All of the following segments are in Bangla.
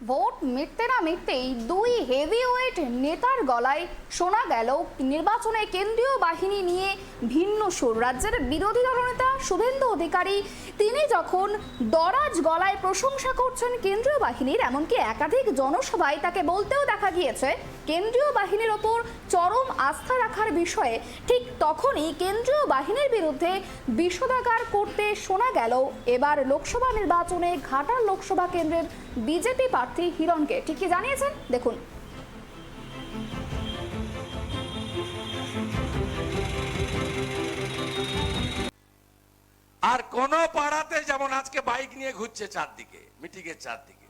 ভোট মিটতে না মিটতেই দুই হেভিওয়েট নেতার গলায় শোনা গেল নির্বাচনে কেন্দ্রীয় বাহিনী নিয়ে ভিন্ন সুর। রাজ্যের বিরোধী দলনেতা শুভেন্দু অধিকারী, তিনি যখন দরাজ গলায় প্রশংসা করছেন কেন্দ্রীয় বাহিনীর, এমনকি একাধিক জনসভায় তাকে বলতেও দেখা গিয়েছে, কেন্দ্রীয় বাহিনীর ওপর চরম আস্থা রাখার বিষয়ে। ঠিক তখনই কেন্দ্রীয় বাহিনীর বিরুদ্ধে বিষোদাগার করতে শোনা গেল, এবার লোকসভা নির্বাচনে ঘাটাল লোকসভা কেন্দ্রের বিজেপি প্রার্থী হিরণকে। ঠিক কি জানিয়েছেন? দেখুন। আর কোন পাড়াতে যেমন আজকে বাইক নিয়ে ঘুরছে চারদিকে, মিটিংয়ের চারদিকে,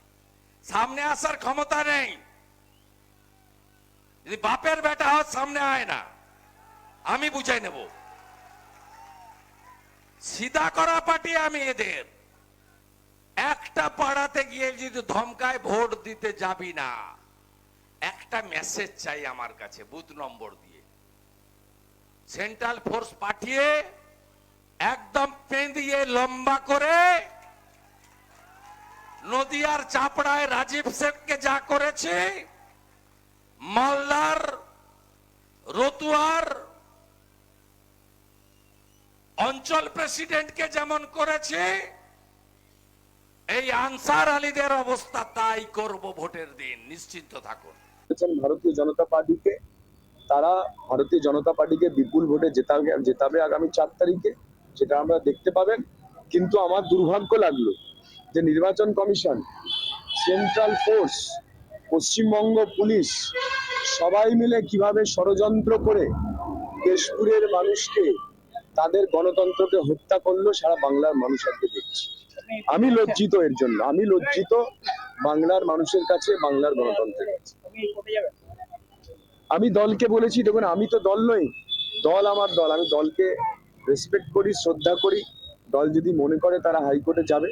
সামনে আসার ক্ষমতা নেই। যদি বাপের বেটা হয় সামনে আয় না, আমি বুঝাই নেব। সিধা করা পার্টি আমি এদের। একটা পাড়াতে গিয়ে যদি ধমকায় ভোট দিতে যাবি না, একটা মেসেজ চাই আমার কাছে, বুথ নম্বর দিয়ে। সেন্ট্রাল ফোর্স পাঠিয়ে একদম পেঁদিয়ে লম্বা করে নদিয়ার চাপড়ায় রাজীব শেখকে যা করেছে, মালদার, রতুয়ার অঞ্চল প্রেসিডেন্টকে যেমন করেছে এই আনসার আলীদের অবস্থা তাই করব ভোটের দিন, নিশ্চিন্ত থাকুন। ভারতীয় জনতা পার্টিকে? তারা ভারতীয় জনতা পার্টিকে বিপুল ভোটে জেতাবে জেতাবে আগামী চার তারিখে, সেটা আমরা দেখতে পাবেন। কিন্তু আমার দুর্ভাগ্য লাগল যে নির্বাচন commission, central force, Paschimbanga police, সবাই মিলে কীভাবে ষড়যন্ত্র করে দেশপুরের মানুষকে তাদের গণতন্ত্রকে হত্যা করল, সারা বাংলার মানুষ আজকে আমি লজ্জিত এর জন্য। আমি লজ্জিত বাংলার মানুষের কাছে, বাংলার গণতন্ত্রের কাছে। আমি দলকে বলেছি, দেখুন, আমি তো দল নই। দল আমার দল। আমি দলকে রেসপেক্ট করি, শ্রদ্ধা করি। দল যদি মনে করে, তারা হাইকোর্টে যাবে।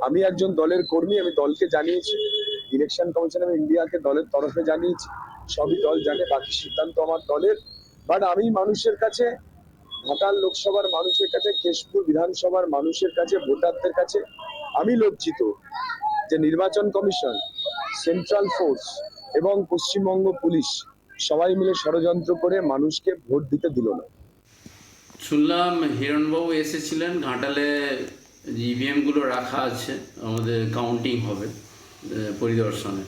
আমি একজন দলের কর্মী, আমি দলকে জানিয়েছি। ইলেকশন কমিশন অফ ইন্ডিয়াকে দলের তরফে জানিয়েছি। সবই দল জানে, বাকি সিদ্ধান্ত আমার দলের। বাট আমি মানুষের কাছে ঘাটাল লোকসভার মানুষের কাছে, কেশপুর বিধানসভার মানুষের কাছে, ভোটারদের কাছে আমি লজ্জিত যে নির্বাচন কমিশন সেন্ট্রাল ফোর্স এবং পশ্চিমবঙ্গ পুলিশ সবাই মিলে ষড়যন্ত্র করে মানুষকে ভোট দিতে দিল না। শুনলাম হিরণবাবু এসেছিলেন, ঘাটালে ইভিএমগুলো রাখা আছে, আমাদের কাউন্টিং হবে পরিদর্শনে।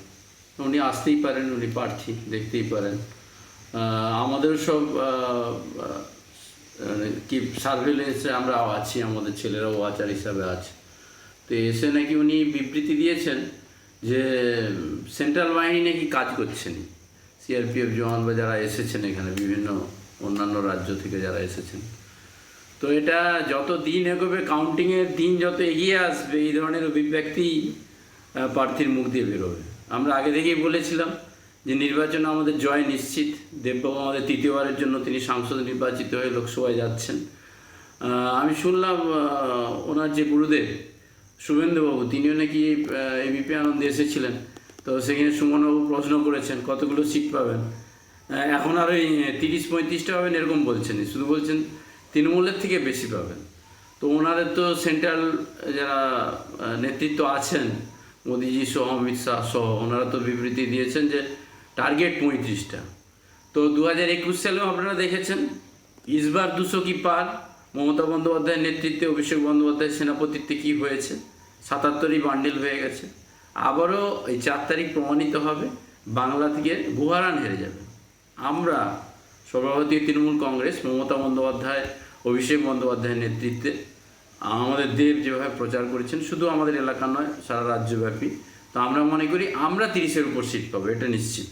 উনি আসতেই পারেন, উনি প্রার্থী, দেখতেই পারেন। আমাদের সব কি সার্ভেলেন্সে আমরা আছি, আমাদের ছেলেরাও ওয়াচার হিসাবে আছে। তো এসে নাকি উনি বিবৃতি দিয়েছেন যে সেন্ট্রাল বাহিনী নাকি কাজ করছেন সিআরপিএফ জওয়ান বা যারা এসেছেন এখানে, বিভিন্ন অন্যান্য রাজ্য থেকে যারা এসেছেন। তো এটা যত দিন এগোবে কাউন্টিংয়ের দিন যত এগিয়ে আসবে, এই ধরনের অভিব্যক্তি প্রার্থীর মুখ দিয়ে বেরোবে। আমরা আগে থেকেই বলেছিলাম যে নির্বাচনে আমাদের জয় নিশ্চিত। দেববাবু আমাদের তৃতীয়বারের জন্য তিনি সাংসদ নির্বাচিত হয়ে লোকসভায় যাচ্ছেন। আমি শুনলাম ওনার যে গুরুদেব, শুভেন্দুবাবু, তিনিও নাকি এবিপি আনন্দে এসেছিলেন। তো সেখানে সুমনবাবু প্রশ্ন করেছেন, কতগুলো সিট পাবেন? এখন আর ওই তিরিশ পঁয়ত্রিশটা পাবেন এরকম বলছেন শুধু বলছেন, তৃণমূলের থেকে বেশি পাবেন। তো ওনাদের তো সেন্ট্রাল যারা নেতৃত্ব আছেন, মোদিজি সহ, অমিত শাহ সহ, ওনারা তো বিবৃতি দিয়েছেন যে টার্গেট পঁয়ত্রিশটা। তো দু হাজার একুশ সালেও আপনারা দেখেছেন, ইসবার দুশো কি পার, মমতা বন্দ্যোপাধ্যায়ের নেতৃত্বে অভিষেক বন্দ্যোপাধ্যায়ের সেনাপতিত্বে কি হয়েছে, সাতাত্তরই বান্ডিল হয়ে গেছে। আবারও এই চার তারিখ প্রমাণিত হবে, বাংলা থেকে গুহারান হেরে যাবে। আমরা সর্বভারতীয় তৃণমূল কংগ্রেস, মমতা বন্দ্যোপাধ্যায়, অভিষেক বন্দ্যোপাধ্যায়ের নেতৃত্বে, আমাদের দেব যেভাবে প্রচার করেছেন, শুধু আমাদের এলাকা নয়, সারা রাজ্যব্যাপী। তো আমরা মনে করি আমরা তিরিশের উপর সিট পাবো, এটা নিশ্চিত।